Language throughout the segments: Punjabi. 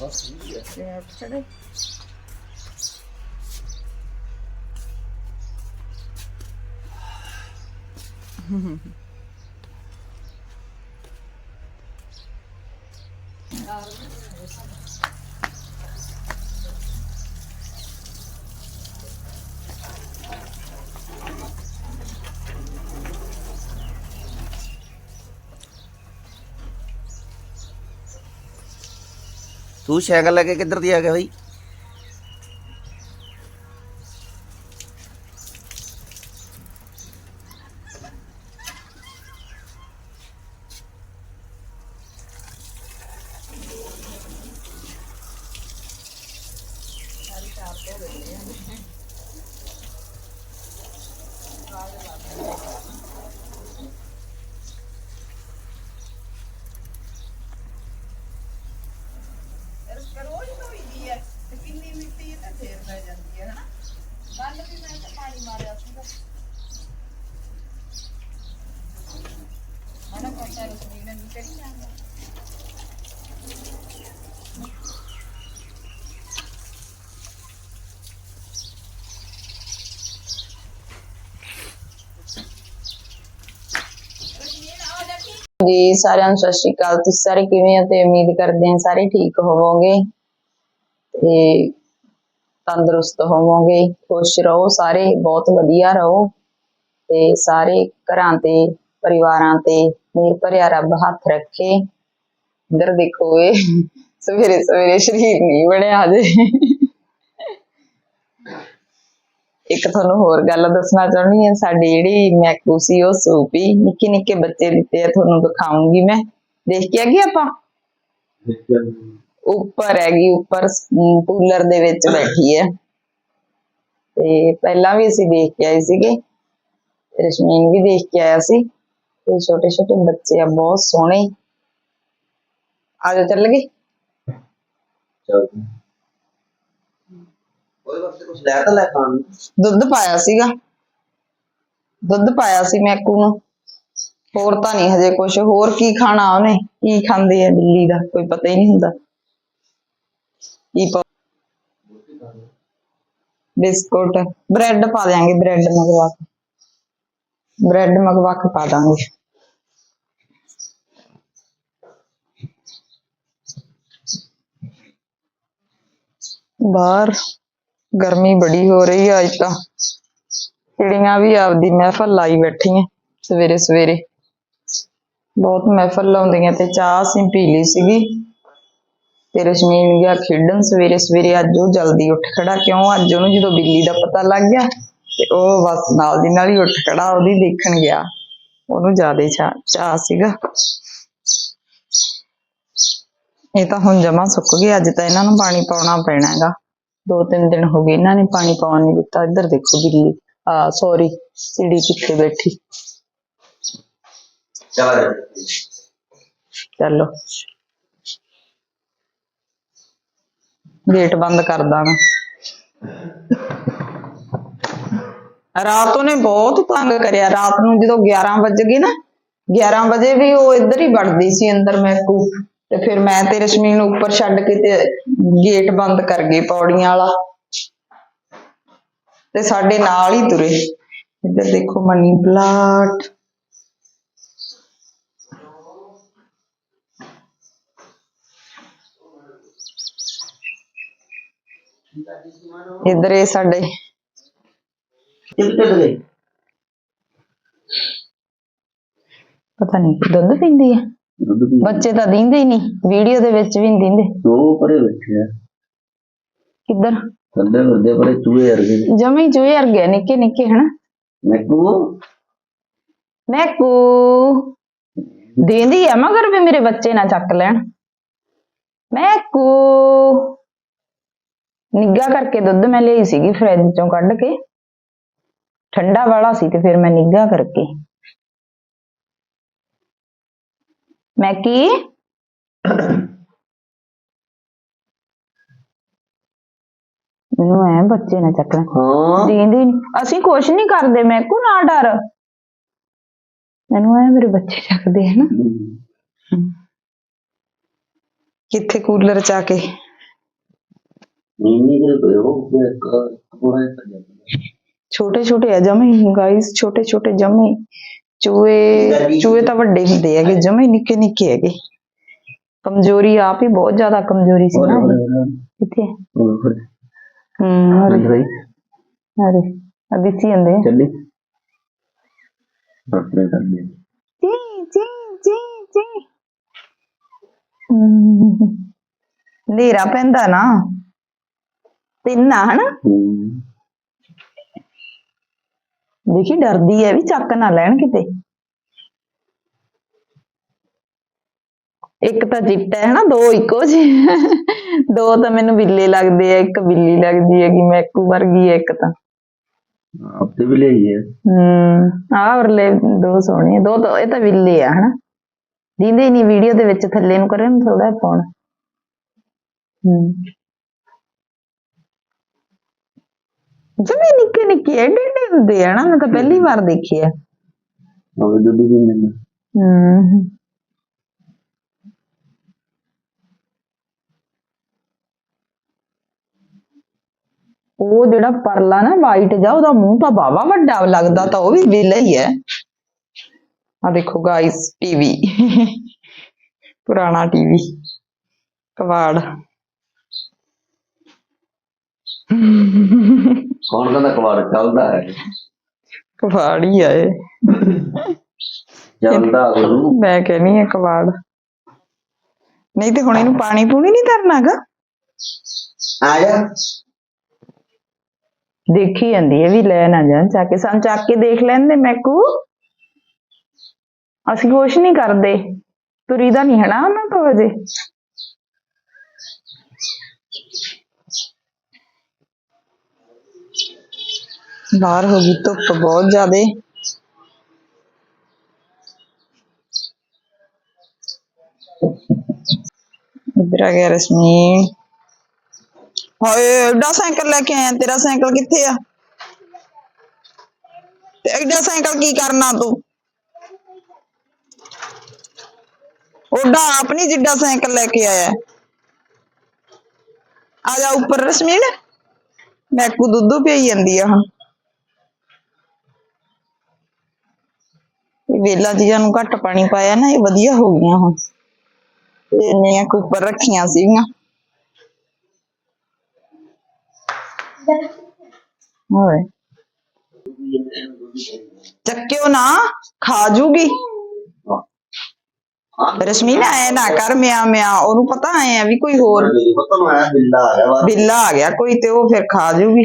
ਬਸ ਠੀਕ ਹੈ ਤੂੰ ਸਾਈਕਲ ਲੈ ਕੇ ਕਿੱਧਰ ਦੀ ਆ ਗਿਆ ਬਈ ਰੋਜ਼ ਧੋਈਦੀ ਹੈ ਤੇ ਕਿੰਨੀ ਮਿੱਟੀ ਤੇ ਫੇਰ ਪੈ ਜਾਂਦੀ ਹੈ ਹਨਾ ਕੱਲ ਵੀ ਮੈਂ ਤਾਂ ਪਾਣੀ ਮਾਰਿਆ ਸੀਗਾ ਹਣਾ ਪਤਾ ਰਸਮੀ ਨੇ ਕਰੀ ਜਾਂਦਾ ਜੀ, ਸਾਰਿਆਂ ਨੂੰ ਸਤਿ ਸ਼੍ਰੀ ਅਕਾਲ। ਤੁਸੀਂ ਸਾਰੇ ਕਿਵੇਂ ਹੋ ਤੇ ਉਮੀਦ ਕਰਦੇ ਹਾਂ ਸਾਰੇ ਠੀਕ ਹੋਵੋਗੇ ਤੇ ਤੰਦਰੁਸਤ ਹੋਵੋਗੇ। ਖੁਸ਼ ਰਹੋ ਸਾਰੇ, ਬਹੁਤ ਵਧੀਆ ਰਹੋ ਤੇ ਸਾਰੇ ਘਰਾਂ ਤੇ, ਪਰਿਵਾਰਾਂ ਤੇ ਮੇਰ ਭਰਿਆ ਰੱਬ ਹੱਥ ਰੱਖੇ। ਇੱਧਰ ਦੇਖੋ ਇਹ ਸਵੇਰੇ ਸਵੇਰੇ ਸ਼ਰੀਰ ਨਹੀਂ ਬਣਿਆ ਜੇ ਇੱਕ ਤੁਹਾਨੂੰ ਹੋਰ ਗੱਲ ਦੱਸਣਾ ਚਾਹੁੰਦੀ ਹਾਂ ਸਾਡੀ ਜਿਹੜੀ ਮੈਕੂ ਸੀ ਉਹ ਸੂਪੀ ਨਿੱਕੇ ਨਿੱਕੇ ਬੱਚੇ ਦਿੱਤੇ ਆ ਤੁਹਾਨੂੰ ਦਿਖਾਉਂਗੀ ਮੈਂ। ਦੇਖ ਕੇ ਆ ਗਏ ਆਪਾਂ? ਉੱਪਰ ਹੈਗੀ ਉੱਪਰ ਕੂਲਰ ਦੇ ਵਿੱਚ ਬੈਠੀ ਹੈ। ਤੇ ਪਹਿਲਾਂ ਵੀ ਅਸੀਂ ਦੇਖ ਕੇ ਆਏ ਸੀਗੇ ਰਸ਼ਮੀਨ ਵੀ ਦੇਖ ਕੇ ਆਇਆ ਸੀ ਤੇ ਛੋਟੇ ਛੋਟੇ ਬੱਚੇ ਆ ਬਹੁਤ ਸੋਹਣੇ। ਆ ਜਾ ਚੱਲ ਗਏ। ਚੱਲ। ਉਹਦੇ ਵਾਸਤੇ ਕੁਝ ਲੈ ਤਾਂ ਲੈ ਖਾਣ ਨੂੰ ਦੁੱਧ ਪਾਇਆ ਸੀਗਾ ਦੁੱਧ ਪਾਇਆ ਸੀ ਮੈਕੂ ਨੂੰ ਹੋਰ ਤਾਂ ਨਹੀਂ ਹਜੇ ਕੁਝ ਹੋਰ ਕੀ ਖਾਣਾ ਉਹਨੇ ਕੀ ਖਾਂਦੀ ਹੈ ਬਿੱਲੀ ਦਾ ਕੋਈ ਪਤਾ ਹੀ ਨਹੀਂ ਹੁੰਦਾ ਕੀ ਪਾ ਬਿਸਕੁਟ ਬ੍ਰੈਡ ਪਾ ਦਿਆਂਗੇ ਬ੍ਰੈਡ ਮੰਗਵਾ ਕੇ ਬ੍ਰੈਡ ਮੰਗਵਾ ਕੇ ਪਾ ਦਾਂਗੇ ਬਾਹਰ ਗਰਮੀ ਬੜੀ ਹੋ ਰਹੀ ਆ ਅੱਜ ਤਾਂ। ਚਿੜੀਆਂ ਵੀ ਆਪਦੀ ਮਹਿਫਲ ਲਾਈ ਬੈਠੀਆਂ ਸਵੇਰੇ ਸਵੇਰੇ। ਬਹੁਤ ਮਹਿਫਲ ਲਾਉਂਦੀਆਂ ਤੇ ਚਾਹ ਅਸੀਂ ਪੀ ਲਈ ਸੀਗੀ। ਤੇ ਰਸ਼ਮੀਨ ਗਿਆ ਖੇਡਣ ਸਵੇਰੇ ਸਵੇਰੇ, ਅੱਜ ਉਹ ਜਲਦੀ ਉੱਠ ਖੜਾ। ਕਿਉਂ? ਅੱਜ ਉਹਨੂੰ ਜਦੋਂ ਬਿੱਲੀ ਦਾ ਪਤਾ ਲੱਗ ਗਿਆ ਤੇ ਉਹ ਬਸ ਨਾਲ ਦੀ ਨਾਲ ਹੀ ਉੱਠ ਖੜਾ, ਉਹਦੀ ਦੇਖਣ ਗਿਆ। ਉਹਨੂੰ ਜ਼ਿਆਦਾ ਚਾਹ ਚਾਹ ਸੀਗਾ। ਇਹ ਤਾਂ ਹੁਣ ਜਮਾ ਸੁੱਕ ਗਏ ਅੱਜ ਤਾਂ ਇਹਨਾਂ ਨੂੰ ਪਾਣੀ ਪਾਉਣਾ ਪੈਣਾ ਹੈਗਾ। ਦੋ ਤਿੰਨ ਦਿਨ ਹੋ ਗਏ ਇਹਨਾਂ ਨੇ ਪਾਣੀ ਪਾਉਣ ਨਹੀਂ ਦਿੱਤਾ। ਇੱਧਰ ਦੇਖੋ ਬਿੱਲੀ। ਆ ਸੌਰੀ ਚਿੜੀ ਪਿੱਛੇ ਬੈਠੀ। ਚਲਾ ਜਾ। ਚਲੋ। ਗੇਟ ਬੰਦ ਕਰਦਾ ਮੈਂ ਰਾਤ ਉਹਨੇ ਬਹੁਤ ਤੰਗ ਕਰਿਆ। ਰਾਤ ਨੂੰ ਜਦੋਂ 11 ਵਜ ਗਏ ਨਾ 11 ਵਜੇ ਵੀ ਉਹ ਇੱਧਰ ਹੀ ਵੜਦੀ ਸੀ ਅੰਦਰ ਮੈਕੂ ਤੇ ਫਿਰ ਮੈਂ ਤੇ ਰਸ਼ਮੀ ਨੂੰ ਉੱਪਰ ਛੱਡ ਕੇ ਤੇ ਗੇਟ ਬੰਦ ਕਰ ਗਏ ਪੌੜੀਆਂ ਵਾਲਾ। ਤੇ ਸਾਡੇ ਨਾਲ ਹੀ ਤੁਰੇ। ਇੱਧਰ ਦੇਖੋ ਮਨੀ ਪਲਾਟ। ਇੱਧਰ ਇਹ ਸਾਡੇ। ਪਤਾ ਨਹੀਂ ਦੁੱਧ ਪੀਂਦੀ ਹੈ ਦੁੱਧ ਪੀ ਬੱਚੇ ਤਾਂ ਦਿੰਦੇ ਹੀ ਨਹੀਂ ਵੀਡੀਓ ਦੇ ਵਿੱਚ ਵੀ ਨਹੀਂ ਦਿੰਦੇ। ਦੋ ਪਰੇ ਬੈਠੇ ਆ। ਕਿੱਧਰ? ਥੱਲੇ ਫਿਰਦੇ ਪਰੇ ਚੂਹੇ ਵਰਗੇ। ਜਮੇ ਚੂਹੇ ਵਰਗੇ ਆ, ਨਿੱਕੇ ਨਿੱਕੇ ਹਨਾ? ਮੈਕੂ? ਮੈਕੂ। ਦੇਂਦੀ ਆ ਮਗਰ ਵੀ ਮੇਰੇ ਬੱਚੇ ਨਾ ਚੱਕ ਲੈਣ। ਮੈਕੂ। ਨਿੱਗਾ ਕਰਕੇ ਦੁੱਧ ਮੈਂ ਲਈ ਸੀਗੀ ਫਰਿੱਜ ਚੋਂ ਕੱਢ ਕੇ। ਠੰਡਾ ਵਾਲਾ ਸੀ ਤੇ ਫਿਰ ਮੈਂ ਨਿੱਗਾ ਕਰਕੇ। ਮੈਕੀ ਮੈਨੂੰ ਐ ਬੱਚੇ ਨਾ ਚੱਕ ਲੈਣ ਹਾਂ। ਦੇਂਦੇ ਨੀ। ਅਸੀਂ ਕੁਛ ਨਹੀਂ ਕਰਦੇ ਮੈਕੂ ਨਾ ਡਰ? ਮੈਨੂੰ ਐ ਮੇਰੇ ਬੱਚੇ ਚੱਕਦੇ ਹਨ ਕਿੱਥੇ ਕੂਲਰ ਚ ਆ ਕੇ? ਨੀਨੀ ਦੇ ਪਏ ਹੋ ਫਿਰ ਕੋੜਾ ਕਰ ਜਾਂਦਾ ਛੋਟੇ ਛੋਟੇ ਆ ਜਮੇ ਗਾਇਸ ਛੋਟੇ ਛੋਟੇ ਜਮੇ। ਚੂਹੇ ਚੂਹੇ ਤਾਂ ਵੱਡੇ ਹੁੰਦੇ ਹੈਗੇ ਜਮੇ ਨਿੱਕੇ ਨਿੱਕੇ ਹੈਗੇ। ਕਮਜ਼ੋਰੀ ਆਪ ਹੀ ਬਹੁਤ ਜ਼ਿਆਦਾ ਕਮਜ਼ੋਰੀ ਸੀ ਨਾ। ਕਿੱਥੇ? ਹੂੰ ਅਰੇ ਭਾਈ? ਅਰੇ ਅਭੀ ਸੀ ਅੰਦੇ। ਚੱਲੀ। ਆਪਣੇ ਕਰਨੇ ਜੀ ਜੀ ਜੀ ਜੀ। ਹਮ, ਹਨੇਰਾ ਪੈਂਦਾ ਨਾ। ਤਿੰਨ ਆ ਹਨਾ? ਦੇਖੀ ਡਰਦੀ ਹੈ ਵੀ ਚੱਕ ਨਾ ਲੈਣ ਕਿਤੇ। ਇੱਕ ਤਾਂ ਚਿੱਟਾ ਹੈ ਨਾ ਦੋ ਇੱਕੋ ਜਿਹੇ। ਦੋ ਤਾਂ ਮੈਨੂੰ ਬਿੱਲੇ ਲੱਗਦੇ ਆ ਇੱਕ ਬਿੱਲੀ ਲੱਗਦੀ ਹੈਗੀ ਮੈਕੂ ਵਰਗੀ ਹੈ ਇੱਕ ਤਾਂ। ਆਪੇ ਵੀ ਲਈ ਹੈ ਹਮ ਆਹ ਔਰਲੇ ਦੋ ਸੋਹਣੇ ਆ। ਦੋ ਤਾਂ ਇਹ ਤਾਂ ਬਿੱਲੇ ਆ ਹਨਾ। ਦਿੰਦੇ ਨਹੀਂ ਵੀਡੀਓ ਦੇ ਵਿੱਚ ਥੱਲੇ ਨੂੰ ਕਰੇ ਥੋੜਾ ਪਾਉਣ। ਹਮ ਜਮੇ ਨਿੱਕੇ ਨਿੱਕੇ ਐਡੇ ਐਡੇ ਹੁੰਦੇ ਆ ਨਾ ਮੈਂ ਤਾਂ ਪਹਿਲੀ ਵਾਰ ਦੇਖਿਆ ਉਹ ਦੁੱਧ ਵੀ ਨਹੀਂ ਹਮ ਉਹ ਜਿਹੜਾ ਪਰਲਾ ਨਾ ਵਾਈਟ ਜਾ ਉਹਦਾ ਮੂੰਹ ਤਾਂ ਬਾਵਾ ਵੱਡਾ ਲੱਗਦਾ ਤਾਂ ਉਹ ਵੀ ਵਿਲਾ ਹੀ ਹੈ। ਆ ਦੇਖੋ ਗਾਇਸ ਟੀਵੀ ਪੁਰਾਣਾ ਟੀਵੀ ਕਵਾੜ ਕੌਣ ਕਹਿੰਦਾ ਕਵਾੜ ਚੱਲਦਾ ਹੈ। ਕਵਾੜ ਹੀ ਆ ਇਹ। ਚੱਲਦਾ ਗੁਰੂ। ਮੈਂ ਕਹਿੰਨੀ ਆ ਕਵਾੜ। ਨਹੀਂ ਤੇ ਹੁਣ ਇਹਨੂੰ ਪਾਣੀ ਪੂਣੀ ਨਹੀਂ ਧਰਨਾਗਾ ਆ ਜਾ। ਦੇਖੀ ਜਾਂਦੀ ਹੈ ਵੀ ਲੈ ਨਾ ਜਾਣ ਚੱਕ ਕੇ। ਸਾਨੂੰ ਚੱਕ ਕੇ ਦੇਖ ਲੈਂਦੇ ਮੈਕੂ। ਅਸੀਂ ਕੁਛ ਨਹੀਂ ਕਰਦੇ। ਤੁਰੀ ਦਾ ਨਹੀਂ ਹਨਾ ਉਹਨਾਂ ਤੋਂ ਅਜੇ ਬਾਹਰ ਹੋ ਗਈ ਧੁੱਪ ਬਹੁਤ ਜ਼ਿਆਦੇ ਇੱਧਰ ਆ ਗਿਆ ਰਸਮੀ ਹਾਏ ਐਡਾ ਸਾਈਕਲ ਲੈ ਕੇ ਆਇਆ ਤੇਰਾ ਸਾਈਕਲ ਕਿੱਥੇ ਆ ਤੇ ਐਡਾ ਸਾਈਕਲ ਕੀ ਕਰਨਾ ਤੂੰ ਉਹਦਾ ਆਪਣੀ ਜਿੱਡਾ ਸਾਈਕਲ ਲੈ ਕੇ ਆਇਆ ਆ ਜਾ ਉੱਪਰ ਰਸਮੀਨ ਮੈਕੂ ਦੁੱਧ ਪਈ ਜਾਂਦੀ ਆ ਹੁਣ ਵੇਲਾ ਚੀਜ਼ਾਂ ਨੂੰ ਘੱਟ ਪਾਣੀ ਪਾਇਆ ਨਾ ਇਹ ਵਧੀਆ ਹੋ ਗਈਆਂ ਹੁਣ। ਤੇ ਇੰਨੀਆਂ ਕੁ ਉੱਪਰ ਰੱਖੀਆਂ ਸੀਗੀਆਂ। ਹੋਏ ਚੱਕਿਓ ਨਾ ਖਾ ਜੂਗੀ। ਰਸ਼ਮੀਨ ਐ ਨਾ ਕਰ ਮਿਆ ਮਿਆ ਉਹਨੂੰ ਪਤਾ ਐ ਆ ਵੀ ਕੋਈ ਹੋਰ ਪਤਾ ਨੂੰ ਬਿੱਲਾ ਆ ਗਿਆ ਬਿੱਲਾ ਆ ਗਿਆ ਕੋਈ ਤੇ ਉਹ ਫਿਰ ਖਾ ਜੂਗੀ।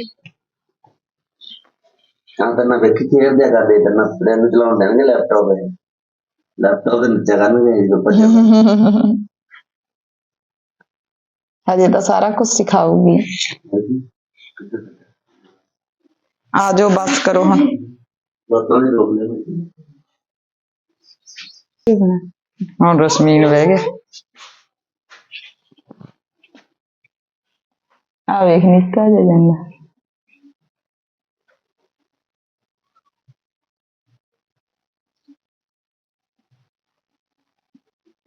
ਤਾਂ ਤਾਂ ਨਾ ਵੇਖੀ ਖੇਡਦਿਆ ਕਰਦੇ ਤਾਂ ਨਾ ਨੂੰ ਚਲਾਉਣ ਦੇਣਗੇ ਲੈਪਟਾਪ ਤੇ ਲੈਪਟਾਪ ਦੇ ਨੀਚੇ ਕਰਨਗੇ ਜਦੋਂ ਬੱਚੇ ਹਜੇ ਤਾਂ ਸਾਰਾ ਕੁਝ ਸਿਖਾਊਗੀ। ਆ ਜਾਓ ਬਸ ਕਰੋ ਹੁਣ ਬਤੋਂ ਨਹੀਂ ਰੋਕ ਲੈ ਹੁਣ ਰਸਮੀਨ ਬਹਿ ਗਏ ਆ ਵੇਖ ਨਿੱਕਾ ਜਿਹਾ ਜਾਂਦਾ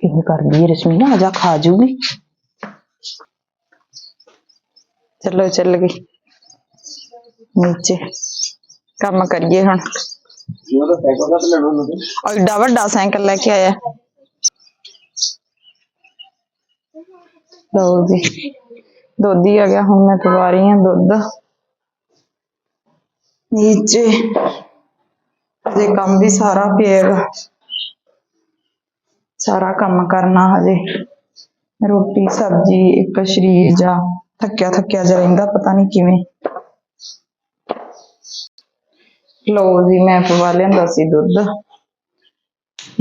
ਕਿਵੇਂ ਕਰਦੀ ਹੈ ਰਸਮੀਨ ਆ ਜਾ ਖਾ ਜੂਗੀ। ਚਲੋ, ਚੱਲ ਗਈ। ਨੀਚੇ ਕੰਮ ਕਰੀਏ ਹੁਣ। ਉਹਦਾ ਸਾਈਕਲ ਦਾ ਲੈਣਾ ਹੁੰਦਾ ਐਡਾ ਵੱਡਾ ਸਾਈਕਲ ਲੈ ਕੇ ਆਇਆ। ਲਓ ਜੀ, ਦੁੱਧ ਹੀ ਆ ਗਿਆ, ਹੁਣ ਮੈਂ ਪਵਾ ਰਹੀ ਹਾਂ ਦੁੱਧ। ਨੀਚੇ, ਅਜੇ ਕੰਮ ਵੀ ਸਾਰਾ ਪਿਆਗਾ ਸਾਰਾ ਕੰਮ ਕਰਨਾ ਹਜੇ। ਰੋਟੀ, ਸਬਜ਼ੀ, ਇੱਕ ਸ਼ਰੀਰ ਜਾ ਥੱਕਿਆ ਥੱਕਿਆ ਜਿਹਾ ਰਹਿੰਦਾ, ਪਤਾ ਨਹੀਂ ਕਿਵੇਂ। ਲੋ ਜੀ, ਮੈਂ ਪਵਾ ਲਿਆਂਦਾ ਸੀ ਦੁੱਧ।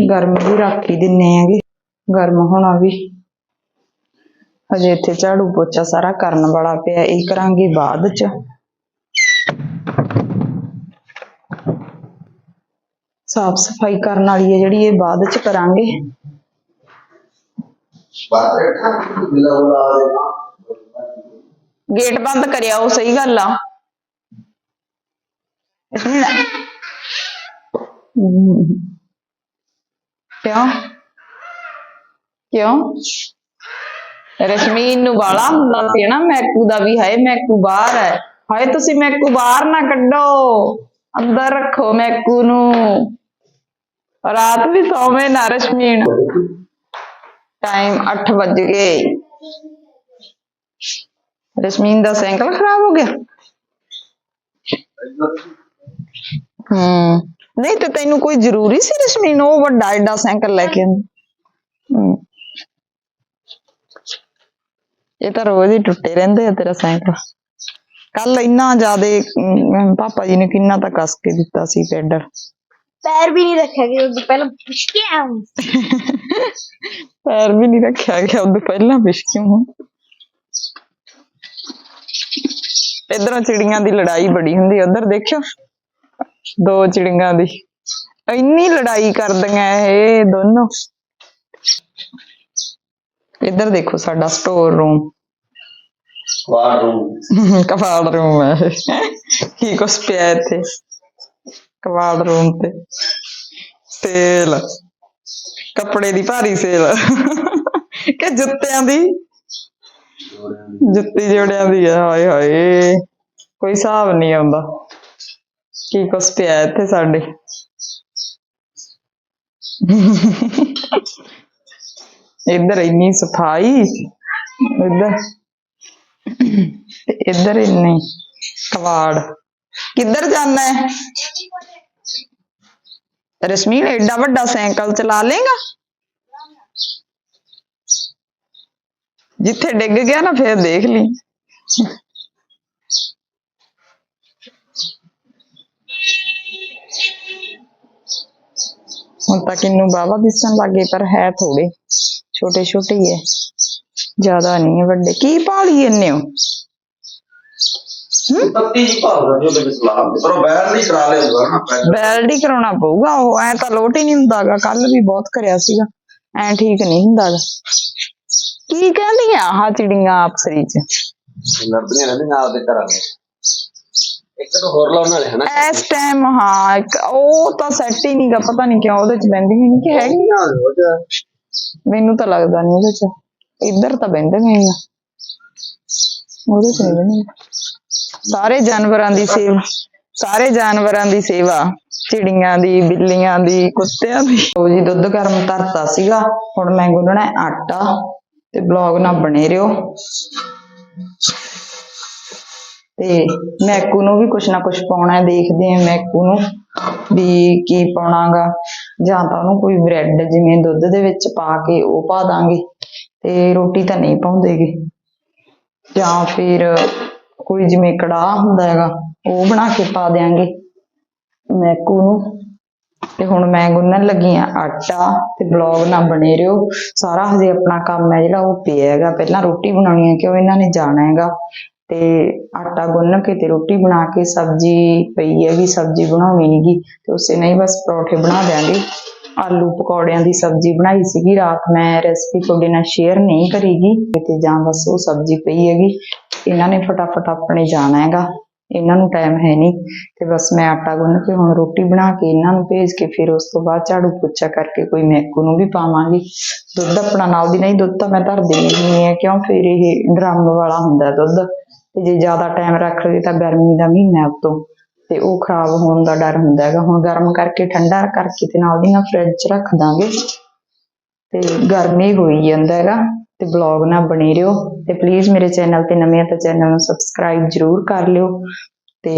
ਗਰਮ ਵੀ ਰੱਖ ਹੀ ਦਿੰਨੇ ਆਂਗੇ ਗਰਮ ਹੋਣਾ ਵੀ। ਹਜੇ ਇੱਥੇ ਝਾੜੂ ਪੋਚਾ ਸਾਰਾ ਕਰਨ ਵਾਲਾ ਪਿਆ, ਇਹ ਕਰਾਂਗੇ ਬਾਅਦ ਚ। ਸਾਫ਼ ਸਫ਼ਾਈ ਕਰਨ ਵਾਲੀ ਹੈ ਜਿਹੜੀ, ਇਹ ਬਾਅਦ ਚ ਕਰਾਂਗੇ। ਬਾਤ ਹੈ ਬਿੱਲਾ ਬੁਲਾ ਆ ਗੇਟ ਬੰਦ ਕਰਿਆ, ਉਹ ਸਹੀ ਗੱਲ ਆ। ਕਿਉਂ? ਕਿਉਂ? ਰਸ਼ਮੀਨ ਨੂੰ ਵਾਲਾ ਹੁੰਦਾ ਸੀ ਨਾ, ਮੈਕੂ ਦਾ ਵੀ ਹੈ ਮੈਕੂ ਬਾਹਰ ਹੈ। ਹਾਏ, ਤੁਸੀਂ ਮੈਕੂ ਬਾਹਰ ਨਾ ਕੱਢੋ। ਅੰਦਰ ਰੱਖੋ ਮੈਕੂ ਨੂੰ। ਰਾਤ ਵੀ ਸੌਵੇਂ ਨਾ, ਰਸ਼ਮੀਨ। ਟਾਈਮ 8 ਵੱਜ ਗਏ। ਰਸ਼ਮੀਨ ਦਾ ਸਾਈਕਲ ਖਰਾਬ ਹੋ ਗਿਆ। ਹੂੰ। ਨਹੀਂ ਤੇ ਤੈਨੂੰ ਕੋਈ ਜ਼ਰੂਰੀ ਸੀ ਰਸ਼ਮੀਨ? ਉਹ ਵੱਡਾ ਐਡਾ ਸਾਈਕਲ ਲੈ ਕੇ ਆਉਂਦੀ? ਇਹ ਤਾਂ ਰੋਜ਼ ਹੀ ਟੁੱਟੇ ਰਹਿੰਦੇ ਆ ਤੇਰਾ ਸਾਈਕਲ। ਕੱਲ ਇੰਨਾ ਜ਼ਿਆਦਾ ਪਾਪਾ ਜੀ ਨੇ ਕਿੰਨਾ ਤਾਂ ਕੱਸ ਕੇ ਦਿੱਤਾ ਸੀ ਪੈਡਲ। पैर भी नहीं रखा गया तो पहले क्या ਪੈਰ ਵੀ ਨਹੀਂ ਰੱਖਿਆ ਗਿਆ ਉਦੋਂ ਪਹਿਲਾਂ ਬਿਸ਼ਕਿਉਂ ਹੁਣ ਇਧਰੋਂ ਚਿੜੀਆਂ ਦੀ ਲੜਾਈ ਬੜੀ ਹੁੰਦੀ ਉਧਰ ਦੇਖਿਓ ਦੋ ਚਿੜੀਆਂ ਦੀ ਇੰਨੀ ਲੜਾਈ ਕਰਦੀਆਂ ਇਹ ਦੋਨੋਂ ਇੱਧਰ ਦੇਖੋ ਸਾਡਾ ਸਟੋਰ ਰੂਮ ਵਾਰ ਨੂੰ ਕਬਾੜ ਰੂਮ ਹੈ ਇਹ। ਕੀ ਕੁਛ ਪਿਆ ਇੱਥੇ ਕਬਾੜ ਰੂਮ ਤੇ। ਸੇਲ। ਕੱਪੜੇ ਦੀ ਭਾਰੀ ਸੇਲ। ਕਿ ਜੁੱਤਿਆਂ ਦੀ। ਜੁੱਤੀ ਜੋੜਿਆਂ ਦੀ ਆ, ਹਾਏ ਹਾਏ। ਕੋਈ ਹਿਸਾਬ ਨਹੀਂ ਆਉਂਦਾ। ਕੀ ਕੁਛ ਪਿਆ ਇੱਥੇ ਸਾਡੇ। ਇੱਧਰ ਇੰਨੀ ਸਫ਼ਾਈ। ਇੱਧਰ। ਤੇ ਇੱਧਰ ਇੰਨੀ ਕਵਾੜ ਕਿੱਧਰ ਜਾਣਾ ਹੈ? ਰਸ਼ਮੀਨ ਐਡਾ ਵੱਡਾ ਸਾਈਕਲ ਚਲਾ ਲੇਗਾ ਜਿੱਥੇ ਡਿੱਗ ਗਿਆ ਨਾ, ਫਿਰ ਦੇਖ ਲਈ। ਹੁਣ ਤਾਂ ਕਿੰਨੂੰ ਬਾਵਾ ਦਿਸਣ ਲੱਗੇ ਪਰ ਹੈ ਥੋੜੇ ਛੋਟੇ ਛੋਟੇ ਹੀ ਹੈ। ਜ਼ਿਆਦਾ ਨਹੀਂ ਹੈ ਵੱਡੇ। ਕੀ ਭਾਲੀ ਇੰਨੇ ਹੋ ਪੱਤੀ ਜੀ ਭਾਵਨਾ ਜੋ ਤੇ ਸਲਾਮ ਪਰ ਉਹ ਨਹੀਂ ਕਰਾ ਨਾ ਹੀ ਕਰਾਉਣਾ ਪਊਗਾ ਉਹ ਐ ਤਾਂ ਲੋਟ ਹੀ ਨਹੀਂ ਹੁੰਦਾਗਾ ਕੱਲ ਵੀ ਬਹੁਤ ਕਰਿਆ ਸੀਗਾ। ਐ ਠੀਕ ਨਹੀਂ ਹੁੰਦਾਗਾ। ਕੀ ਕਹਿੰਦੀਆਂ ਆਹ ਚਿੜੀਆਂ ਆਪਸਰੀ ਚ ਲੜਦੀਆਂ ਰਹਿੰਦੀਆਂ ਆਪਦੇ ਘਰਾਂ ਦੇ ਇੱਕ ਤਾਂ ਹੋਰ ਲਾਉਣ ਵਾਲੇ ਹਨਾ। ਇਸ ਟਾਈਮ ਹਾਂ ਇੱਕ ਉਹ ਤਾਂ ਸੈੱਟ ਹੀ ਨਹੀਂਗਾ ਪਤਾ ਨਹੀਂ ਕਿਉਂ ਉਹਦੇ ਚ ਬੈਂਦੀਆਂ ਨਹੀਂ ਕਿ ਹੈਗੀ। ਮੈਨੂੰ ਤਾਂ ਲੱਗਦਾ ਨਹੀਂ ਉਹਦੇ ਚ। ਇੱਧਰ ਤਾਂ ਬੈਂਦੇ ਨਹੀਂ ਉਹਦੇ ਚ ਨਹੀਂ ਸਾਰੇ ਜਾਨਵਰਾਂ ਦੀ ਸੇਵਾ, ਸਾਰੇ ਜਾਨਵਰਾਂ ਦੀ ਸੇਵਾ, ਚਿੜੀਆਂ ਦੀ, ਬਿੱਲੀਆਂ ਦੀ, ਕੁੱਤਿਆਂ ਦੀ। ਉਹ ਜੀ, ਦੁੱਧ ਗਰਮ ਧਰਤਾ ਸੀਗਾ, ਹੁਣ ਮੈਂ ਗੁੰਨਣਾ ਆਟਾ ਤੇ ਬਲੌਗ ਨਾਲ ਬਣੇ ਰਿਓ ਤੇ ਮੈਕੂ ਨੂੰ ਵੀ ਕੁਛ ਨਾ ਕੁਛ ਪਾਉਣਾ ਹੈ, ਦੇਖਦੇ ਹਾਂ ਮੈਕੂ ਨੂੰ ਵੀ ਕੀ ਪਾਉਣਾਗਾ। ਜਾਂ ਤਾਂ ਉਹਨੂੰ ਕੋਈ ਬ੍ਰੈਡ ਜਿਵੇਂ ਦੁੱਧ ਦੇ ਵਿੱਚ ਪਾ ਕੇ ਉਹ ਪਾ ਦਾਂਗੇ ਤੇ ਰੋਟੀ ਤਾਂ ਨਹੀਂ ਪਾਉਂਦੇਗੇ। ਜਾਂ ਫਿਰ ਕੋਈ ਜਿਵੇਂ ਕੜਾਹ ਹੁੰਦਾ ਹੈਗਾ, ਉਹ ਬਣਾ ਕੇ ਪਾ ਦਿਆਂਗੇ। ਮੈਕੂ ਨੂੰ। ਤੇ ਹੁਣ ਮੈਂ ਗੁੰਨਣ ਲੱਗੀ ਆ ਆਟਾ, ਤੇ ਬਲੌਗ ਨਾ ਬਣੇ ਰਿਓ ਸਾਰਾ ਹਜੇ ਆਪਣਾ ਕੰਮ ਹੈ ਜਿਹੜਾ, ਉਹ ਪਿਆ ਹੈਗਾ। ਪਹਿਲਾਂ ਰੋਟੀ ਬਣਾਉਣੀ ਹੈ ਕਿਉਂ? ਇਹਨਾਂ ਨੇ ਜਾਣਾ ਹੈਗਾ। ਤੇ ਆਟਾ ਗੁੰਨ ਕੇ ਤੇ ਰੋਟੀ ਬਣਾ ਕੇ ਸਬਜ਼ੀ ਪਈ ਹੈਗੀ ਸਬਜ਼ੀ ਬਣਾਉਣੀ ਨੀਗੀ ਤੇ ਉਸੇ ਨਹੀਂ ਬਸ ਪਰੌਠੇ ਬਣਾ ਦਿਆਂਗੇ। ਆਲੂ ਪਕੌੜਿਆਂ ਦੀ ਸਬਜ਼ੀ ਬਣਾਈ ਸੀਗੀ। ਰਾਤ ਮੈਂ ਰੈਸਪੀ ਤੁਹਾਡੇ ਨਾਲ ਸ਼ੇਅਰ ਨਹੀਂ ਕਰੀਗੀ। ਤੇ ਜਾਂ ਬਸ ਉਹ ਸਬਜ਼ੀ ਪਈ ਹੈਗੀ। ਇਹਨਾਂ ਨੇ ਫਟਾਫਟ ਆਪਣੇ ਜਾਣਾ ਹੈਗਾ। ਇਹਨਾਂ ਨੂੰ ਟਾਈਮ ਹੈ ਨਹੀਂ। ਤੇ ਬਸ ਮੈਂ ਆਟਾ ਗੁੰਨ ਕੇ ਹੁਣ ਰੋਟੀ ਬਣਾ ਕੇ ਇਹਨਾਂ ਨੂੰ ਭੇਜ ਕੇ ਫਿਰ ਉਸ ਤੋਂ ਬਾਅਦ ਝਾੜੂ ਪੋਚਾ ਕਰਕੇ ਕੋਈ ਮੈਕੂ ਨੂੰ ਵੀ ਪਾਵਾਂਗੀ। ਦੁੱਧ ਆਪਣਾ ਨਾਲ ਦੀ ਨਹੀਂ, ਦੁੱਧ ਤਾਂ ਮੈਂ ਧਰਦੀ ਨਹੀਂ ਹੈ, ਕਿਉਂ? ਫਿਰ ਇਹ ਡਰਮ ਵਾਲਾ ਹੁੰਦਾ ਦੁੱਧ। ਤੇ ਜੇ ਜ਼ਿਆਦਾ ਟਾਈਮ ਰੱਖ ਲਈਏ ਤਾਂ ਗਰਮੀ ਦਾ ਮਹੀਨਾ ਹੈ ਉਤੋਂ। ਤੇ ਉਹ ਖਰਾਬ ਹੋਣ ਦਾ ਡਰ ਹੁੰਦਾ ਹੈਗਾ। ਹੁਣ ਗਰਮ ਕਰਕੇ, ਠੰਡਾ ਕਰਕੇ ਤੇ ਨਾਲ ਦੀ ਨਾਲ ਫ੍ਰਿਜ 'ਚ ਰੱਖ ਦਾਂਗੇ। ਤੇ ਗਰਮੀ ਹੋਈ ਜਾਂਦਾ ਹੈਗਾ। ਤੇ ਬਲੌਗ ਨਾ ਬਣੇ ਰਿਓ ਤੇ ਪਲੀਜ਼ ਮੇਰੇ ਚੈਨਲ ਤੇ ਨਵੇਂ ਆ ਤਾਂ ਚੈਨਲ ਨੂੰ ਸਬਸਕ੍ਰਾਈਬ ਜਰੂਰ ਕਰ ਲਿਓ ਤੇ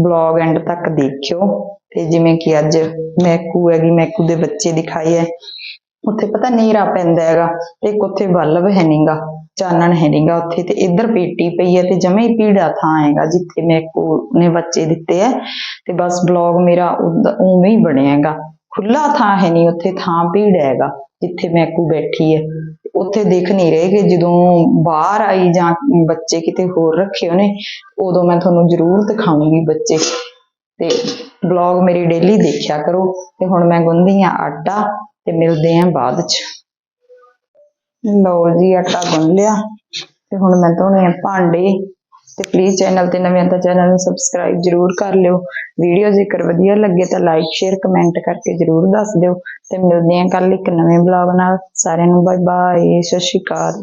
ਬਲੌਗ ਐਂਡ ਤੱਕ ਦੇਖਿਓ ਤੇ ਜਿਵੇਂ ਕਿ ਅੱਜ ਮੈਕੂ ਹੈਗੀ, ਮੈਕੂ ਦੇ ਬੱਚੇ ਦਿਖਾਏ ਐ ਉੱਥੇ ਪਤਾ ਨੇਰਾ ਪੈਂਦਾ ਹੈਗਾ ਤੇ ਇੱਕ ਉੱਥੇ ਬਲਬ ਹੈ ਨਹੀਂਗਾ ਚਾਨਣ ਹੈ ਨਹੀਂਗਾ ਉੱਥੇ ਤੇ ਇੱਧਰ ਪੇਟੀ ਪਈ ਹੈ ਤੇ ਜਮੇ ਹੀ ਪੀੜਾ ਥਾਂ ਹੈਗਾ ਜਿੱਥੇ ਮੈਕੂ ਨੇ ਬੱਚੇ ਦਿੱਤੇ ਐ ਤੇ ਬਸ ਬਲੌਗ ਮੇਰਾ ਉਵੇਂ ਹੀ ਬਣਿਆ ਹੈਗਾ। ਖੁੱਲਾ ਥਾਂ ਹੈ ਨਹੀਂ, ਉੱਥੇ ਥਾਂ ਭੀੜ ਹੈਗਾ ਜਿੱਥੇ ਮੈਕੂ ਬੈਠੀ ਹੈ। ਉੱਥੇ ਦੇਖ ਨਹੀਂ ਰਹੇ ਕਿ ਜਦੋਂ ਬਾਹਰ ਆਈ ਜਾਂ ਬੱਚੇ ਕਿਤੇ ਹੋਰ ਰੱਖੇ ਉਹਨੇ, ਉਦੋਂ ਮੈਂ ਤੁਹਾਨੂੰ ਜ਼ਰੂਰ ਦਿਖਾਉਂਗੀ ਬੱਚੇ। ਤੇ ਬਲੌਗ ਮੇਰੀ ਡੇਲੀ ਦੇਖਿਆ ਕਰੋ ਤੇ ਹੁਣ ਮੈਂ ਗੁੰਦੀ ਆ ਆਟਾ ਤੇ ਮਿਲਦੇ ਆ ਬਾਅਦ ਚ। ਲਓ ਜੀ ਆਟਾ ਗੁੰਨ ਲਿਆ ਤੇ ਹੁਣ ਮੈਂ ਧੋਣੇ ਆ ਭਾਂਡੇ। ਤੇ ਪਲੀਜ਼ ਚੈਨਲ ਤੇ ਨਵੇਂ ਆ ਚੈਨਲ ਨੂੰ ਸਬਸਕ੍ਰਾਈਬ ਜਰੂਰ ਕਰ ਲਿਓ। ਵੀਡੀਓ ਜੇਕਰ ਵਧੀਆ ਲੱਗੇ ਤਾਂ ਲਾਈਕ ਸ਼ੇਅਰ ਕਮੈਂਟ ਕਰਕੇ ਜਰੂਰ ਦੱਸ ਦਿਓ। ਤੇ ਮਿਲਦੇ ਆਂ ਕੱਲ ਇੱਕ ਨਵੇਂ ਬਲੌਗ ਨਾਲ। ਸਾਰਿਆਂ ਨੂੰ ਬਾਏ ਬਾਏ ਸਤਿ ਸ਼੍ਰੀ ਅਕਾਲ।